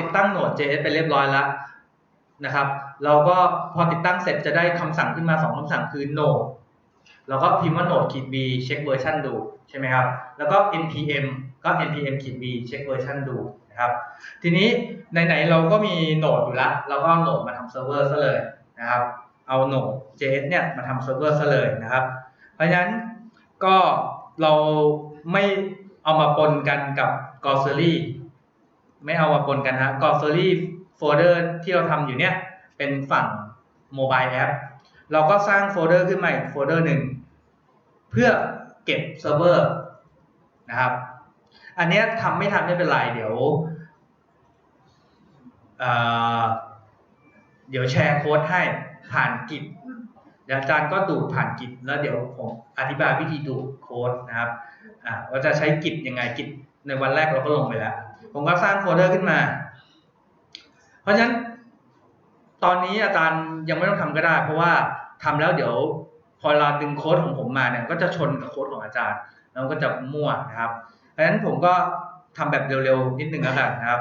ติดตั้ง Node.js ไปเรียบร้อยแล้วนะครับ เราก็พอติดตั้งเสร็จจะได้คำสั่งขึ้นมาสองคำสั่งคือ node เราก็พิมพ์ว่า node ขีด b เช็คเวอร์ชันดูใช่ไหมครับ แล้วก็ npm ก็ npm ขีด b เช็คเวอร์ชันดูนะครับ ทีนี้ไหนๆเราก็มีโหนดอยู่แล้ว เราก็โหนดมาทำเซิร์ฟเวอร์ซะเลยนะครับ เอาโหนด JS เนี่ยมาทำเซิร์ฟเวอร์ซะเลยนะครับ เพราะฉะนั้นก็เราไม่เอามาปนกันกับ g o s s e r y ไม่เอามาปนกันฮะ g o s s e r y โฟลเดอร์ที่เราทำอยู่เนี่ยเป็นฝั่งโมบายแอปเราก็สร้างโฟลเดอร์ขึ้นมาอีกโฟลเดอร์หนึ่งเพื่อเก็บเซิร์ฟเวอร์นะครับ อันเนี้ยทำไม่ทันไม่เป็นไรเดี๋ยวเเดี๋ยวแชร์โค้ดให้ผ่านกิจอาจารย์ก็ดูผ่านกิจแล้วเดี๋ยวผมอธิบายวิธีดูโค้ดนะครับอ่าว่าจะใช้กิจยังไงกิจในวันแรกเราก็ลงไปแล้ว ผมก็สร้างโฟลเดอร์ขึ้นมา เพราะฉะนั้น ตอนนี้อาจารย์ยังไม่ต้องทำก็ได้ เพราะว่าทำแล้วเดี๋ยว พอเราดึงโค้ดของผมมาเนี่ยก็จะชนกับโค้ดของอาจารย์ แล้วก็จะมั่วนะครับ เพราะฉะนั้นผมก็ทำแบบเร็วๆนิดนึงแล้วกันนะครับ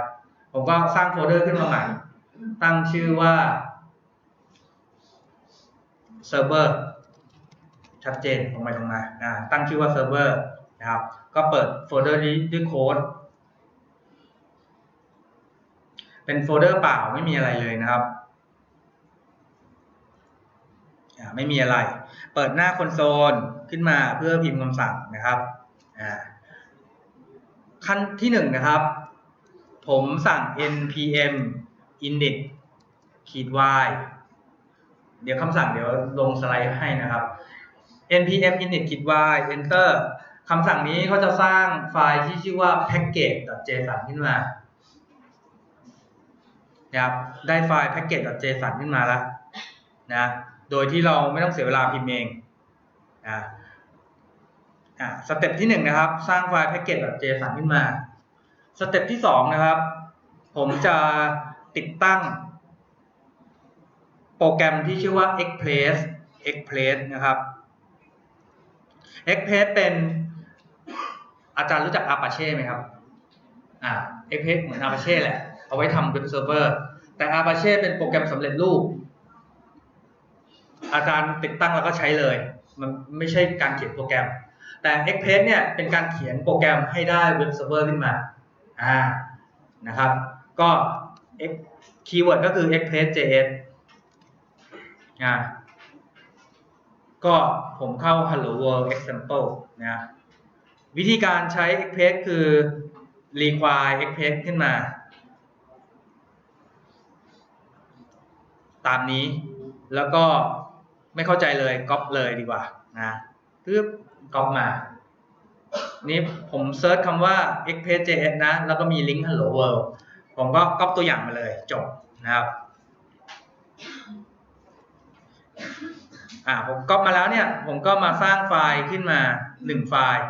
ผมก็สร้างโฟลเดอร์ขึ้นมาใหม่ ตั้งชื่อว่าเซิร์ฟเวอร์ชัดเจนตรงไปตรงมาตั้งชื่อว่าเซิร์ฟเวอร์นะครับ ก็เปิดโฟลเดอร์นี้ด้วยโค้ด เป็นโฟลเดอร์เปล่าไม่มีอะไรเลยนะครับไม่มีอะไร เปิดหน้าคอนโซลขึ้นมาเพื่อพิมพ์คำสั่งนะครับขั้นที่หนึ่งนะครับ ผมสั่ง npm init ขีด y เดี๋ยวคำสั่งเดี๋ยวลงสไลด์ให้นะครับ npm init ขีด y enter คำสั่งนี้เขาจะสร้างไฟล์ที่ชื่อว่า package.json ขึ้นมา นะครับได้ไฟล์ package.json ขึ้นมาแล้วนะโดยที่เราไม่ต้องเสียเวลาพิมพ์เองนะอ่าสเต็ปที่หนึ่งนะครับ สร้างไฟล์ package.json ขึ้นมา สเต็ปที่สองนะครับ ผมจะติดตั้ง โปรแกรมที่ชื่อว่า Express Express นะครับ Express เป็นอาจารย์รู้จัก Apache ไหมครับ อ่า Express เหมือน Apache แหละ เอาไว้ทำเว็บเซิร์ฟเวอร์ แต่ Apache เป็นโปรแกรมสำเร็จรูป อาจารย์ติดตั้งแล้วก็ใช้เลย มันไม่ใช่การเขียนโปรแกรม แต่ Express เนี่ยเป็นการเขียนโปรแกรมให้ได้เว็บเซิร์ฟเวอร์ขึ้นมาอ่านะครับ ก็คีย์เวิร์ดก็คือ express.js อ่าก็ผมเข้า hello world example นะวิธีการใช้ express คือ require express ขึ้นมา ตามนี้ แล้วก็ไม่เข้าใจเลยก๊อปเลยดีกว่านะปึ๊บก๊อปมา นี่ผมเซิร์ชคำว่า express.js นะ แล้วก็มีลิงก์ hello world ผมก็ก๊อปตัวอย่างมาเลยจบนะครับอ่าผมก๊อปมาแล้วเนี่ย ผมก็มาสร้างไฟล์ขึ้นมาหนึ่งไฟล์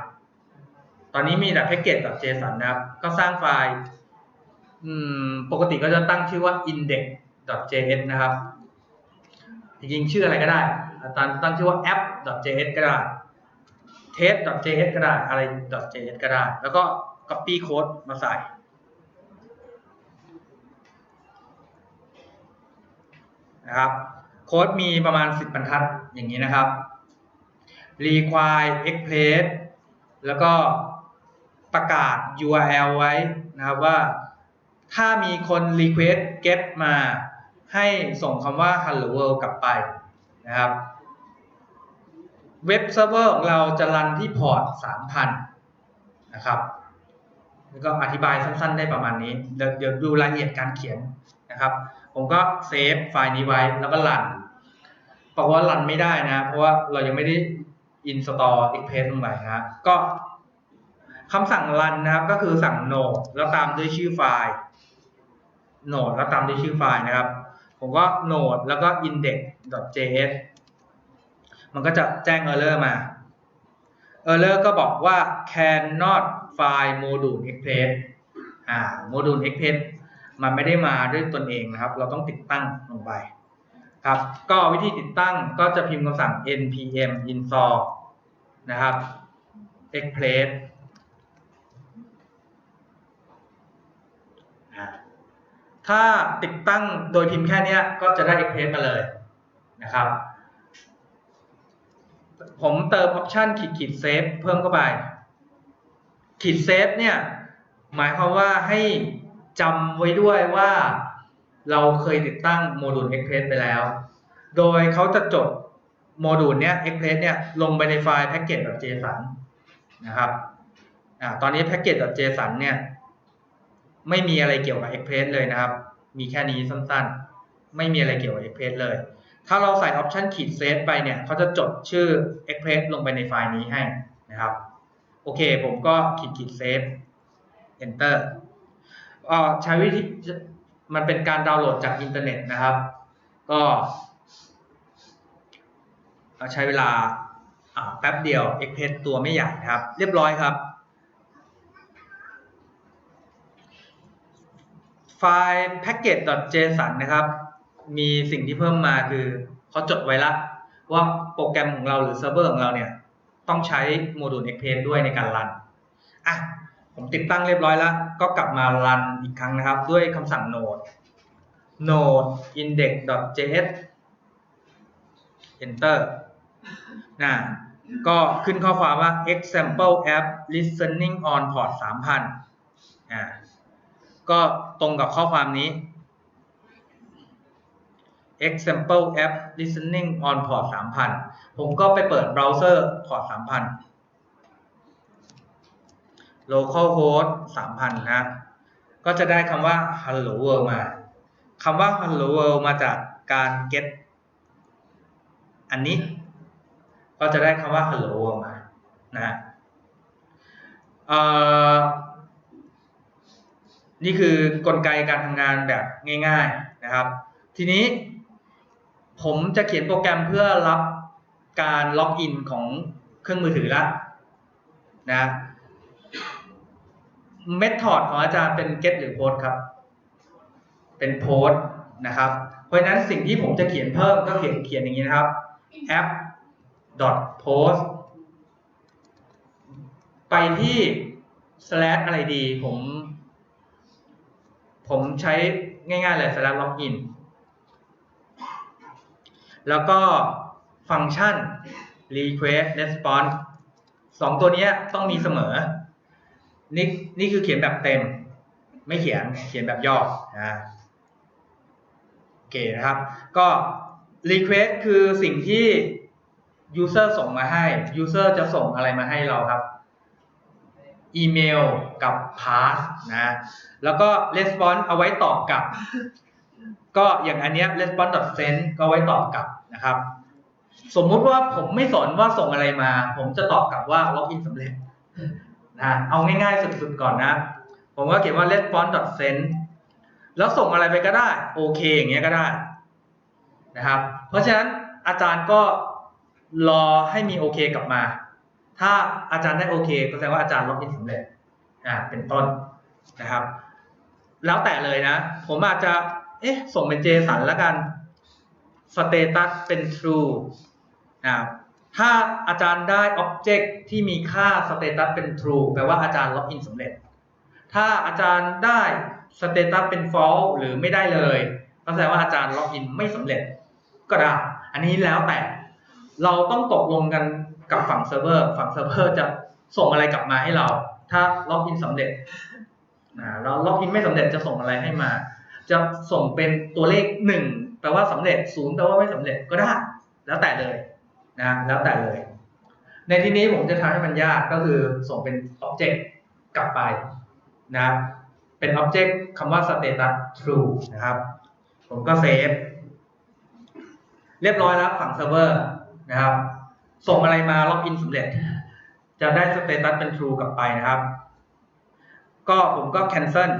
ตอนนี้มีแต่ package.json นะครับ ก็สร้างไฟล์ อืม ปกติก็จะตั้งชื่อว่า index .js นะครับ จริงๆชื่ออะไรก็ได้อาจารย์ตั้งชื่อว่า app.js ก็ได้ test.js ก็ได้อะไร .js ก็ได้ แล้วก็ copy code มาใส่นะครับโค้ดมีประมาณ 10บรรทัดอย่างนี้นะครับ require express แล้วก็ประกาศ URL ไว้นะครับว่าถ้ามีคน request get มา ให้ส่งคำว่า hello world กลับไปนะครับ เว็บเซิร์ฟเวอร์ของเราจะรันที่พอร์ต 3,000 นะครับแล้วก็อธิบายสั้นๆได้ประมาณนี้ เดี๋ยวดูรายละเอียดการเขียนนะครับ ผมก็เซฟไฟล์นี้ไว้แล้วก็รันบอกว่ารันไม่ได้นะ เพราะว่าเรายังไม่ได้ install express ลงไปนะก็คำสั่งรันนะครับก็คือสั่ง node แล้วตามด้วยชื่อไฟล์ node แล้วตามด้วยชื่อไฟล์นะครับ ผมก็ node แล้วก็ index.js มันก็จะแจ้ง error มา error ก็บอกว่า cannot find module express อ่า module express มันไม่ได้มาด้วยตนเองนะครับ เราต้องติดตั้งลงไปครับ ก็วิธีติดตั้งก็จะพิมพ์คำสั่ง npm install นะครับ express อ่า ถ้าติดตั้งโดยพิมพ์แค่นี้ก็จะได้ Express มาเลยนะครับ ผมเติมออปชันขีดขีดเซฟเพิ่มเข้าไป ขีดเซฟเนี่ยหมายความว่าให้จำไว้ด้วยว่าเราเคยติดตั้งโมดูล Express ไปแล้ว โดยเขาจะจดโมดูลเนี้ย Express เนี่ยลงไปในไฟล์ package.json นะครับ อ่า ตอนนี้ package.json เนี่ย ไม่มีอะไรเกี่ยวกับ Express เลยนะครับ มีแค่นี้สั้นๆ ไม่มีอะไรเกี่ยวกับ Express เลย ถ้าเราใส่ option ขีดเซฟไปเนี่ยเขาจะจดชื่อ Express ลงไปในไฟล์นี้ให้นะครับ โอเค ผมก็ขีดขีดเซฟ enter ก็ใช้วิธีมันเป็นการดาวน์โหลดจากอินเทอร์เน็ตนะครับ ก็ใช้เวลาแป๊บเดียว Express ตัวไม่ใหญ่ครับ เรียบร้อยครับ ไฟล์ package.json นะครับ มีสิ่งที่เพิ่มมาคือเขาจดไว้ละว่าโปรแกรมของเราหรือเซิร์ฟเวอร์ของเราเนี่ย ต้องใช้โมดูล Express ด้วยในการรันอะผมติดตั้งเรียบร้อยแล้ว ก็กลับมารันอีกครั้งนะครับ ด้วยคำสั่ง node node index.js enter นะก็ขึ้นข้อความว่า example app listening on port 3000อ่าก็ ตรงกับข้อความนี้ example app listening on port 3000 ผมก็ไปเปิดเบราว์เซอร์ port 3000 localhost 3000 นะ ก็จะได้คำว่า hello world มา คำว่า hello world มาจากการ get อันนี้ ก็จะได้คำว่า hello world มา นะเอ่อ นี่คือกลไกการทำงานแบบง่ายๆนะครับ ทีนี้ผมจะเขียนโปรแกรมเพื่อรับการล็อกอินของเครื่องมือถือละนะเมธอดของอาจารย์เป็น get หรือ post ครับ เป็น post นะครับ เพราะฉะนั้นสิ่งที่ผมจะเขียนเพิ่มก็เขียนเขียนอย่างนี้นะครับ app dot post ไปที่ slash อะไรดี ผม ผมใช้ง่ายๆเลย slash login แล้วก็ฟังก์ชัน request response สองตัวนี้ต้องมีเสมอ นี่นี่คือเขียนแบบเต็ม ไม่เขียนเขียนแบบย่อนะโอเคนะครับ ก็ request คือสิ่งที่ user ส่งมาให้ user จะส่งอะไรมาให้เราครับ อีเมลกับ pass นะ แล้วก็ response เอาไว้ตอบกลับ ก็อย่างอันเนี้ย response.send ก็ไว้ตอบกลับนะครับ สมมุติว่าผมไม่สนว่าส่งอะไรมา ผมจะตอบกลับว่า login สำเร็จนะ เอาง่ายๆสุดๆก่อนนะ ผมก็เขียนว่า response.send แล้วส่งอะไรไปก็ได้ โอเคอย่างเงี้ยก็ได้นะครับ เพราะฉะนั้นอาจารย์ก็รอให้มีโอเคกลับมา ถ้าอาจารย์ได้โอเคก็แสดงว่าอาจารย์ล็อกอินสำเร็จอ่าเป็นต้นนะครับ แล้วแต่เลยนะ ผมอาจจะ เอ๊ะ ส่งเป็น JSON แล้วกัน status เป็น true อ่าถ้าอาจารย์ได้ object ที่มีค่า status เป็น true แปลว่าอาจารย์ล็อกอินสำเร็จ ถ้าอาจารย์ได้ status เป็น false หรือไม่ได้เลยก็แสดงว่าอาจารย์ล็อกอินไม่สำเร็จก็ได้ อันนี้แล้วแต่เราต้องตกลงกัน กับฝั่งเซิร์ฟเวอร์ฝั่งเซิร์ฟเวอร์จะส่งอะไรกลับมาให้เรา ถ้าล็อกอินสำเร็จนะแล้วล็อกอินไม่สำเร็จจะส่งอะไรให้มา จะส่งเป็นตัวเลขหนึ่งแปลว่าสำเร็จศูนย์แปลว่าไม่สำเร็จก็ได้ แล้วแต่เลยนะแล้วแต่เลย ในที่นี้ผมจะทำให้มันยากก็คือส่งเป็น object กลับไปนะเป็น object คำว่า status true นะครับ ผมก็เซฟเรียบร้อยแล้วฝั่งเซิร์ฟเวอร์นะครับ ส่งอะไรมาล็อกอินสำเร็จ จะได้สเตตัสเป็น true กลับไปนะครับ ก็ผมก็ cancel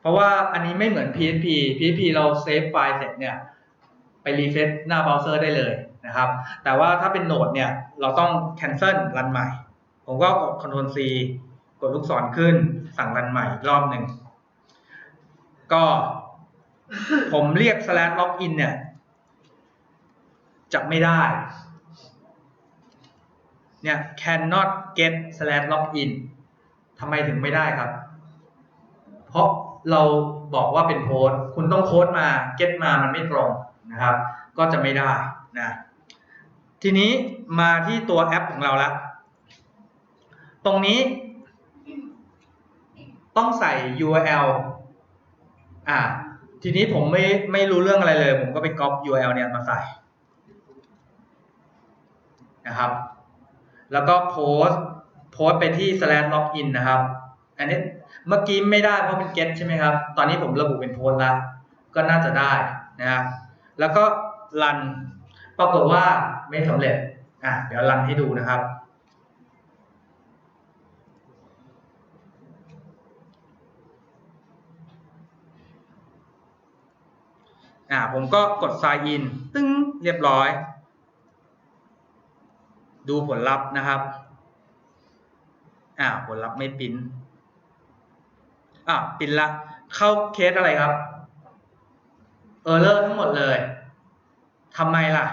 เพราะว่าอันนี้ไม่เหมือน PHP PHP เราเซฟไฟล์เสร็จเนี่ยไปรีเฟซหน้าเบราว์เซอร์ได้เลยนะครับ แต่ว่าถ้าเป็นโนดเนี่ยเราต้อง cancel รันใหม่ ผมก็กด Ctrl C กดลูกศรขึ้น สั่งรันใหม่รอบหนึ่ง ก็ ผมเรียก slash login เนี่ยจะไม่ได้ เนี่ย cannot get slash login ทำไมถึงไม่ได้ครับ เพราะเราบอกว่าเป็นโพสต์คุณต้องโค้ดมา get มามันไม่ตรงนะครับ ก็จะไม่ได้นะ ทีนี้มาที่ตัวแอปของเราละ ตรงนี้ ต้องใส่ URL อ่า ทีนี้ผมไม่ไม่รู้เรื่องอะไรเลย ผมก็ไปก๊อป URL เนี่ยมาใส่นะครับ แล้วก็โพส์โพส์ไปที่ slash login นะครับ อันนี้เมื่อกี้ไม่ได้เพราะเป็น get ใช่ไหมครับ ตอนนี้ผมระบุเป็นโพส์ล้วก็น่าจะได้นะครับแล้วก็รันปรากฏว่าไม่สำเร็จอะเดี๋ยวรันให้ดูนะครับอ่าผมก็กด sign in ตึ้งเรียบร้อย ดูผลลัพธ์นะครับ อ่าผลลัพธ์ไม่ปริ้นอ่าปริ้นละ เข้าเคสอะไรครับ เออร์เลอร์ทั้งหมดเลยทำไมล่ะ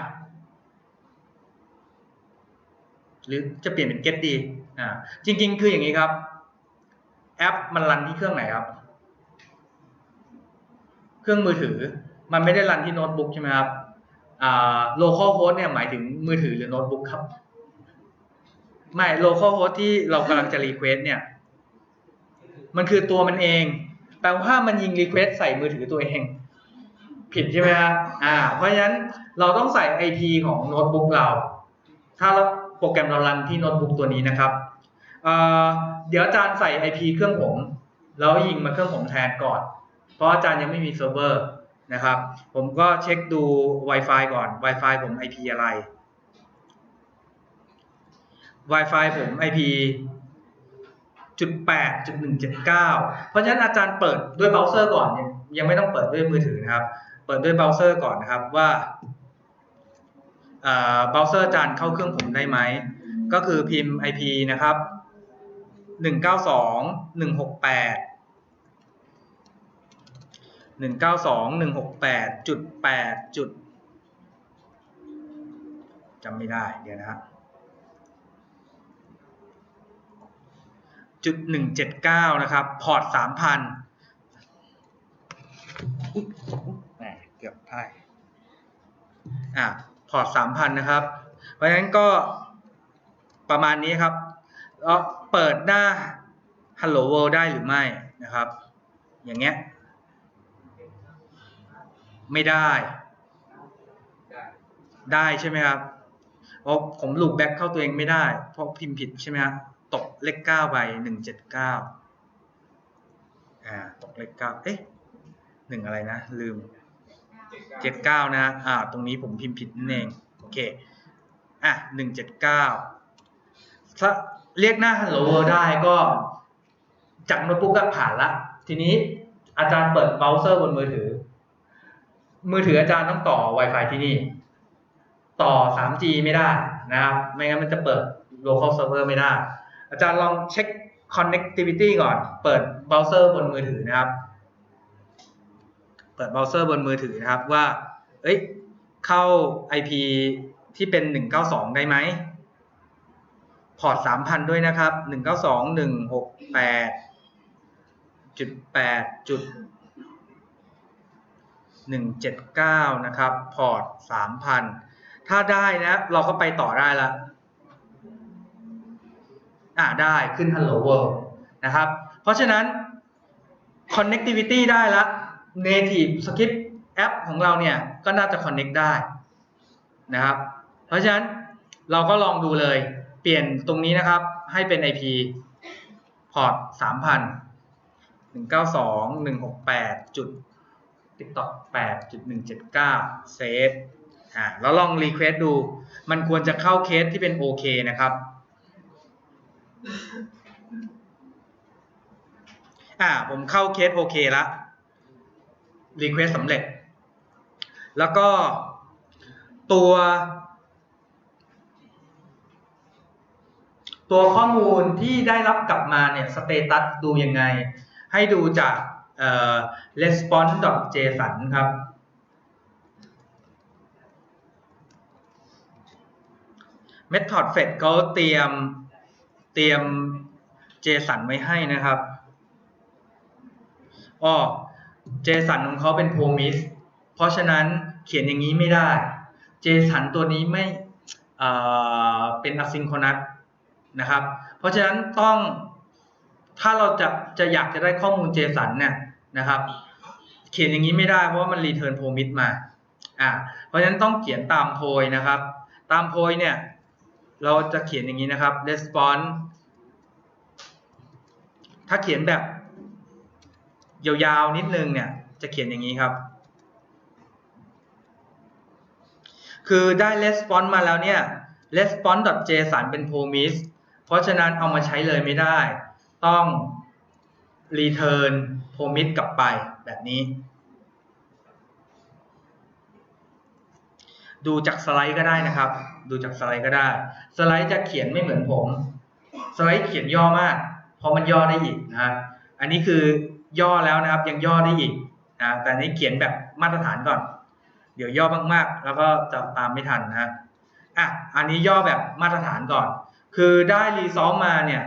หรือจะเปลี่ยนเป็น get ดีอ่าจริง ๆ คืออย่างนี้ครับ แอปมันรันที่เครื่องไหนครับ เครื่องมือถือ มันไม่ได้รันที่โน้ตบุ๊กใช่ไหมครับอ่า local host เนี่ยหมายถึงมือถือหรือโน้ตบุ๊กครับ ไม่ local host ที่เรากำลังจะ request เนี่ย มันคือตัวมันเอง แปลว่ามันยิง request ใส่มือถือตัวเอง ผิดใช่ไหมครับอ่า เพราะฉะนั้นเราต้องใส่ IP ของโน้ตบุ๊กเรา ถ้าเราโปรแกรมเรารันที่โน้ตบุ๊กตัวนี้นะครับอ่อเดี๋ยวอาจารย์ใส่ IP เครื่องผม แล้วยิงมาเครื่องผมแทนก่อน เพราะอาจารย์ยังไม่มีเซิร์ฟเวอร์นะครับ ผมก็เช็คดู Wi-Fi ก่อน Wi-Fi ผม IP อะไร Wi-Fi ผม IP จุดแปดจุดหนึ่งเจ็ดเก้าเพราะฉะนั้นอาจารย์เปิดด้วยเบราว์เซอร์ก่อนยังยังไม่ต้องเปิดด้วยมือถือนะครับ เปิดด้วยเบราว์เซอร์ก่อนนะครับว่าเบราว์เซอร์อาจารย์เข้าเครื่องผมได้ไหม ก็คือพิมพ์ IP นะครับหนึ่งเก้าสองหนึ่งหกแปดหนึ่งเก้าสองหนึ่งหกแปดจุดแปดจุดจำไม่ได้เดี๋ยวนะครับ จุดหนึ่งเจ็ดเก้านะครับ พอร์ตสามพันแหมเกือบพลาดอะพอร์ตสามพันนะครับ เพราะฉะนั้นก็ประมาณนี้ครับแล้วเปิดหน้า Hello World ได้หรือไม่นะครับ อย่างเงี้ย ไม่ได้ ได้ใช่ไหมครับเพราะผมลูปแบ็กเข้าตัวเองไม่ได้ เพราะพิมพ์ผิดใช่ไหมครับ ตกเลขเก้าไปหนึ่งเจ็ดเก้าอ่าตกเลขเก้าเอ๊ะหนึ่งอะไรนะ ลืมเจ็ดเก้านะอ่าตรงนี้ผมพิมพ์ผิดนั่นเองโอเคอะหนึ่งเจ็ดเก้าถ้าเรียกหน้า Hello World ได้ก็จากโน้ตบุ๊กก็ผ่านละ ทีนี้อาจารย์เปิดเบราว์เซอร์บนมือถือ มือถืออาจารย์ต้องต่อ Wi-Fi ที่นี่ ต่อ 3G ไม่ได้นะครับ ไม่งั้นมันจะเปิด local server ไม่ได้ อาจารย์ลองเช็ค connectivity ก่อน เปิดเบราว์เซอร์บนมือถือนะครับ เปิดเบราว์เซอร์บนมือถือนะครับว่า เอ้ย เข้า IP ที่เป็น 192 ได้ไหม พอร์ต 3,000 ด้วยนะครับ 192.168จุด8จุด179 นะครับ พอร์ต 3,000 ถ้าได้นะ เราก็ไปต่อได้ละ อ่าได้ขึ้น Hello World นะครับ เพราะฉะนั้น connectivity ได้ละ native script app ของเราเนี่ย ก็น่าจะ connect ได้นะครับ เพราะฉะนั้นเราก็ลองดูเลย เปลี่ยนตรงนี้นะครับ ให้เป็น IP พอร์ต3,000 192 168จุด TikTok 8.179 เซฟอ่าแล้วลองรีเควสดู มันควรจะเข้าเคสที่เป็นโอเคนะครับ อ่า ผมเข้าเคสโอเคแล้วรีเควสสำเร็จ แล้วก็ตัว ตัวข้อมูลที่ได้รับกลับมาเนี่ยสเตตัสดูยังไง ให้ดูจากเอ่อ response.json ครับ method fetch เขาเตรียม เตรียม JSON ไว้ให้นะครับอ้อ JSON ของเขาเป็น promise เพราะฉะนั้นเขียนอย่างนี้ไม่ได้ JSON ตัวนี้ไม่เอ่อเป็น asynchronous นะครับ เพราะฉะนั้นต้องถ้าเราจะจะอยากจะได้ข้อมูล JSON เนี่ยนะครับ เขียนอย่างนี้ไม่ได้เพราะว่ามัน return promise มาอ่าเพราะฉะนั้นต้องเขียนตามโพยนะครับ ตามโพยเนี่ย เราจะเขียนอย่างนี้นะครับ response ถ้าเขียนแบบยาวๆนิดนึงเนี่ย จะเขียนอย่างนี้ครับ คือได้ response มาแล้วเนี่ย response.json เป็น promise เพราะฉะนั้นเอามาใช้เลยไม่ได้ ต้อง return promise กลับไปแบบนี้ ดูจากสไลด์ก็ได้นะครับ ดูจากสไลด์ก็ได้ สไลด์จะเขียนไม่เหมือนผม สไลด์เขียนย่อมากเพราะมันย่อได้อีกนะครับอันนี้คือย่อแล้วนะครับยังย่อได้อีกนะแต่นี้เขียนแบบมาตรฐานก่อน เดี๋ยวย่อมากๆ แล้วก็จะตามไม่ทันนะอะอันนี้ย่อแบบมาตรฐานก่อน คือได้ resolve มาเนี่ย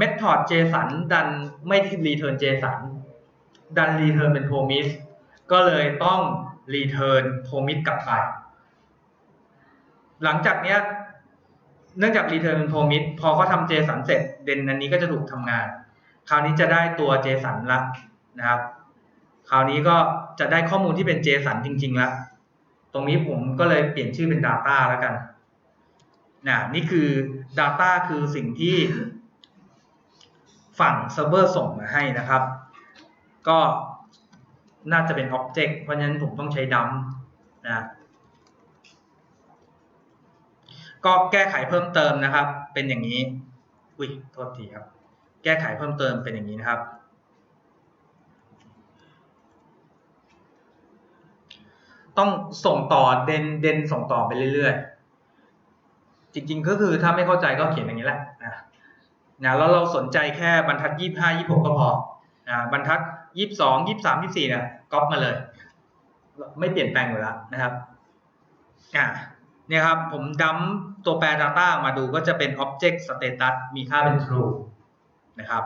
method JSON ดันไม่ return JSON ดัน return เป็น promise ก็เลยต้อง return promise กลับไป หลังจากเนี้ย เนื่องจาก return เป็น promise พอเขาทำ JSON เสร็จเดนอันนี้ก็จะถูกทำงาน คราวนี้จะได้ตัว JSON ละนะครับ คราวนี้ก็จะได้ข้อมูลที่เป็น JSON จริงๆละตรงนี้ผมก็เลยเปลี่ยนชื่อเป็น Data แล้วกันนะนี่คือ Data คือสิ่งที่ฝั่งเซิร์ฟเวอร์ส่งมาให้นะครับ ก็น่าจะเป็น Object เพราะฉะนั้นผมต้องใช้ dump นะ ก็แก้ไขเพิ่มเติมนะครับ เป็นอย่างนี้ อุ้ยโทษทีครับ แก้ไขเพิ่มเติมเป็นอย่างนี้นะครับ ต้องส่งต่อเดนเดนส่งต่อไปเรื่อยๆ จริงๆ ก็คือถ้าไม่เข้าใจก็เขียนอย่างนี้แหละนะนะแล้วเราสนใจแค่บรรทัดยี่ห้ายี่หกก็พอนะบรรทัดยี่สองยี่สามยี่สี่เนี่ยก๊อปมาเลย ไม่เปลี่ยนแปลงอยู่แล้วนะครับอ่า เนี่ยครับผมดัมตัวแปร Data มาดูก็จะเป็น Object Status มีค่าเป็น True นะครับ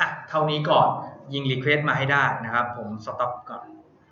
อะเท่านี้ก่อนยิง Request มาให้ได้นะครับ ผม Stop ก่อน